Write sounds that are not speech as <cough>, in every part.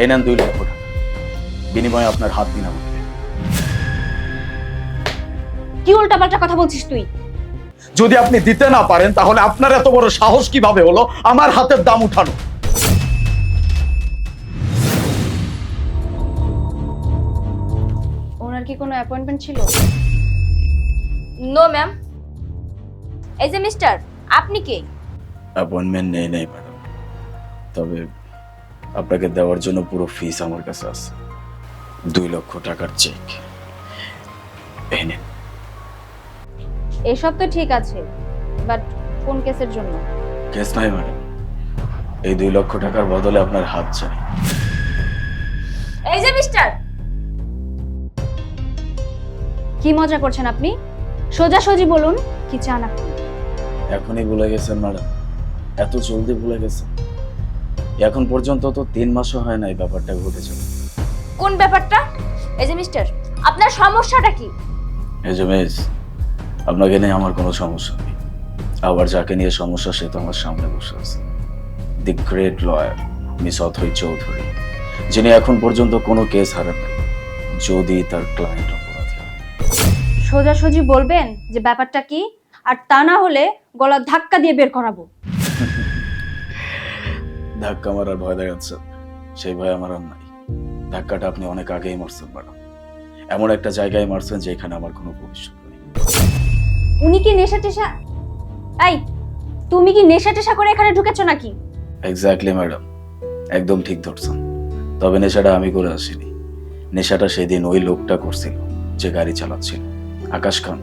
এই নেন দুই লক্ষ টাকা। বিনিময়ে আপনার হাত দিন আমাকে কি উল্টাপাল্টা কথা বলছিস তুই? যদি আপনি দিতে না পারেন তাহলে আপনার এত বড় সাহস কীভাবে হলো? আমার হাতের দাম উঠানো। ওনার কি কোনো অ্যাপয়েন্টমেন্ট ছিল? নো ম্যাম এই যে মিস্টার আপনি কে? অ্যাপয়েন্টমেন্ট নেই নেই ম্যাডাম তবে আপনাকে দেওয়ার জন্য পুরো ফিস আমার কাছে আছে। দুই লক্ষ টাকার চেক এই নিন। এসব তো ঠিক আছে বাট কোন কেসের জন্য? কেস নাই ম্যাডাম এই দুই লক্ষ টাকার বদলে আপনার হাত চাই। এই যে মিস্টার কি মজা করছেন আপনি? সোজাসুজি বলুন কি চান আপনি? এখনই ভুলে গেছেন ম্যাডাম। এত জলদি ভুলে গেছেন। এখন পর্যন্ত তো তিন মাসও হয় না এই ব্যাপারটা ঘটেছে কোন ব্যাপারটা? এই যে মিস্টার আপনার সমস্যাটা কি? এই যে মিস আপনাকে নিয়ে আমার কোনো সমস্যা নেই। আবার যাকে নিয়ে সমস্যা সে তো আমার সামনে বসে আছে। The great lawyer miss Othoi Chowdhury যিনি এখন পর্যন্ত কোনো কেস হারান নাই যদি তার ক্লায়েন্ট অপরাধী সোজাসুজি বলবেন যে ব্যাপারটা কি? আর তা না হলে গলা ধাক্কা দিয়ে বের করাবো। <laughs> ধাক্কা মারার ভয় দেখাচ্ছে। সেই ভয় আমার আর নাই। ধাক্কাটা আপনি অনেক আগেই মারছেন ম্যাডাম। এমন একটা জায়গায় মারছেন যেখানে আমার কোনো ভবিষ্যৎ নেই। উনি কি নেশা টেশা? এই তুমি কি নেশা টেশা করে এখানে ঢুকেছো নাকি? Exactly madam. একদম ঠিক ধরছেন। তবে নেশাটা আমি করে আসিনি। নেশাটা সেদিন ওই লোকটা করছিল যে গাড়ি চালাচ্ছিল। আকাশ খান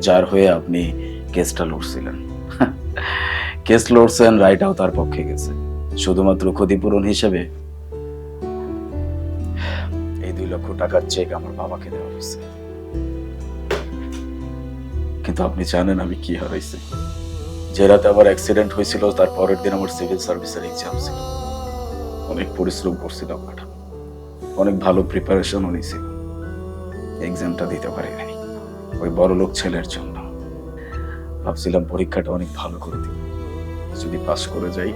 যার হয়ে আপনি কেসটা লড়ছিলেন। <laughs> কেস লড়ছেন রায়টাও তার পক্ষে গেছে। শুধুমাত্র ক্ষতিপূরণ হিসেবে এই দুই লক্ষ টাকার চেক আমার বাবাকে দেওয়া হয়েছে। কিন্তু আপনি জানেন আমি কি হারাইছি। যে রাতে আমার অ্যাক্সিডেন্ট হয়েছিল, তার পরের দিন আমার সিভিল সার্ভিসের এক্সাম ছিল। অনেক পরিশ্রম করছিলাম ম্যাডাম অনেক ভালো প্রিপারেশনও নিয়েছিল এক্সামটা দিতে পারি নাই ওই বড় লোক ছেলের জন্য। ভাবছিলাম পরীক্ষাটা অনেক ভালো করে দিব যদি পাস করে যাই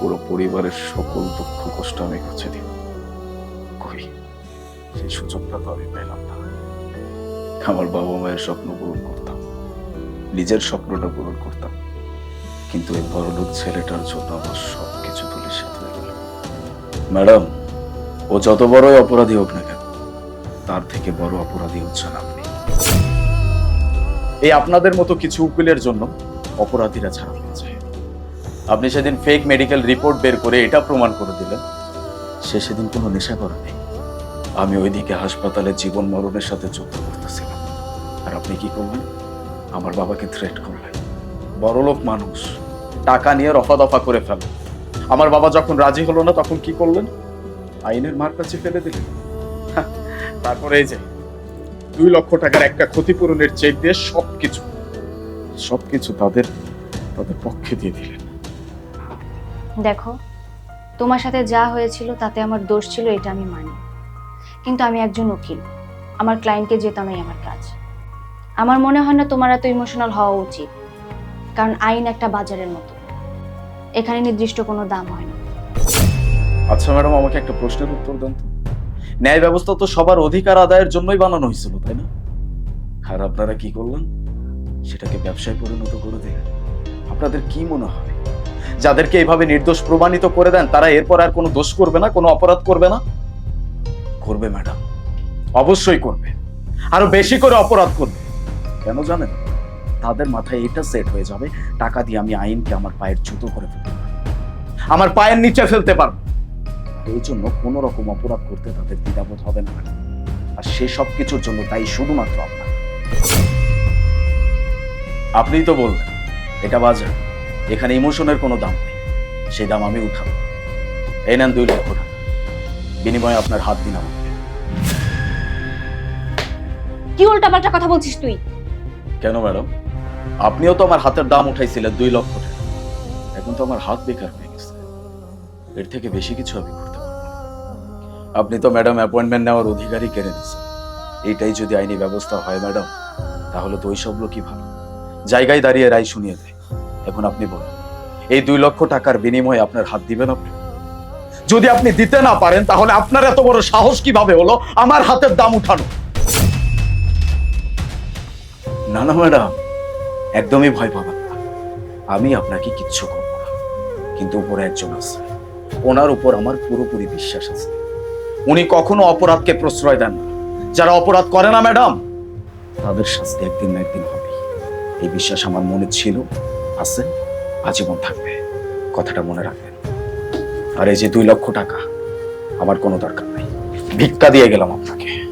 পুরো পরিবারের সকল দুঃখ কষ্ট আমি ঘুচে দিব কই? সেই সুযোগটা তো আমি পেলাম না। আমার বাবা মায়ের স্বপ্ন পূরণ করতাম। নিজের স্বপ্নটা পূরণ করতাম। কিন্তু এই বড়লোক ছেলেটার জন্য আমার সব কিছু ধুলিসাৎ হয়ে গেল ম্যাডাম, ও যত বড়ই অপরাধী হোক না কেন, তার থেকে বড় অপরাধী হচ্ছেন আপনি। এই আপনাদের মতো কিছু উকিলের জন্য অপরাধীরা ছাড়া আপনি সেদিন ফেক মেডিকেল রিপোর্ট বের করে এটা প্রমাণ করে দিলেন। সে সেদিন কোনো নেশা করেনি আমি ওইদিকে হাসপাতালে জীবন মরণের সাথে যুদ্ধ করতেছিলাম। আর আপনি কি করলেন? আমার বাবাকে থ্রেট করলেন। বড়লোক মানুষ। টাকা নিয়ে রফা দফা করে ফেল আমার বাবা যখন রাজি হলো না, তখন কি করলেন? আইনের মার কাছে ফেলে দিলেন। তারপরে এই যে, দুই লক্ষ টাকার একটা ক্ষতিপূরণের চেক দিয়ে সবকিছু সবকিছু তাদের তাদের পক্ষে দিয়ে দিলেন। দেখো, তোমার সাথে যা হয়েছিল তাতে আমার দোষ ছিল, এটা আমি মানি। কিন্তু আমি একজন উকিল। আমার ক্লায়েন্টকে জেতানোই আমার কাজ। আমার মনে হয় না তোমার এত ইমোশনাল হওয়া উচিত। কারণ আইন একটা বাজারের মতো। এখানে নির্দিষ্ট কোনো দাম হয় না। আচ্ছা ম্যাডাম, আমাকে একটা প্রশ্নের উত্তর দেন তো। ন্যায় ব্যবস্থা তো সবার অধিকার আদায়ের জন্যই বানানো হয়েছিল, তাই না? আর আপনারা কি করলেন? সেটাকে ব্যবসায় পরিণত করে দিলেন। আপনাদের কি মনে হয়? যাদেরকে এইভাবে নির্দোষ প্রমাণিত করে দেন, তারা এরপর আর কোনো দোষ করবে না, কোনো অপরাধ করবে না? করবে ম্যাডাম। অবশ্যই করবে। আরও বেশি করে অপরাধ করবে। কেন জানেন? তাদের মাথায় এটা সেট হয়ে যাবে, টাকা দিয়ে আমি আইনকে আমার পায়ের জুতো করে ফেলতে আমার পায়ের নিচে ফেলতে পারব। এই জন্য কোনো রকম অপরাধ করতে তাদের দ্বিধাবোধ হবে না আর সে সব কিছুর জন্য তাই শুধুমাত্র আপনার। আপনিই তো বললেন, এটা বাজার এখানে ইমোশনের কোনো দাম নেই। সেই দাম আমি উঠাবো। এই নেন দুই লক্ষ টাকা। বিনিময়ে আপনার হাত দিন আমাকে কি উল্টাপাল্টা কথা বলছিস তুই? কেন ম্যাডাম? আপনিও তো আমার হাতের দাম উঠাইছিলেন দুই লক্ষ টাকা। এখন তো আমার হাত বেকার হয়ে গেছে। এর থেকে বেশি কিছু আমি করতে পারব না। আপনি তো ম্যাডাম অ্যাপয়েন্টমেন্ট নেওয়ার অধিকারই কেড়ে নিছেন এইটাই যদি আইনি ব্যবস্থা হয় ম্যাডাম তাহলে তো ওই সব লোকই ভালো। জায়গায় দাঁড়িয়ে রায় শুনিয়ে দেয়। এখন আপনি বলুন, এই দুই লক্ষ টাকার বিনিময়ে আপনার হাত দিবেন আপনি? যদি আপনি দিতে না পারেন, তাহলে আপনার এত বড় সাহস কীভাবে হলো? আমার হাতের দাম উঠানো। না না, ম্যাডাম, একদমই ভয় পাবেন না। আমি আপনাকে কিচ্ছু করব না। কিন্তু উপরে একজন আছে। ওনার উপর আমার পুরোপুরি বিশ্বাস আছে। উনি কখনো অপরাধকে প্রশ্রয় দেন না। যারা অপরাধ করে না, ম্যাডাম, তাদের শাস্তি একদিন না একদিন হবে। এই বিশ্বাস আমার মনে ছিল। আছে আজীবন থাকবে। কথাটা মনে রাখবেন। আর এই যে দুই লক্ষ টাকা, আমার কোনো দরকার নাই। ভিক্ষা দিয়ে গেলাম আপনাকে।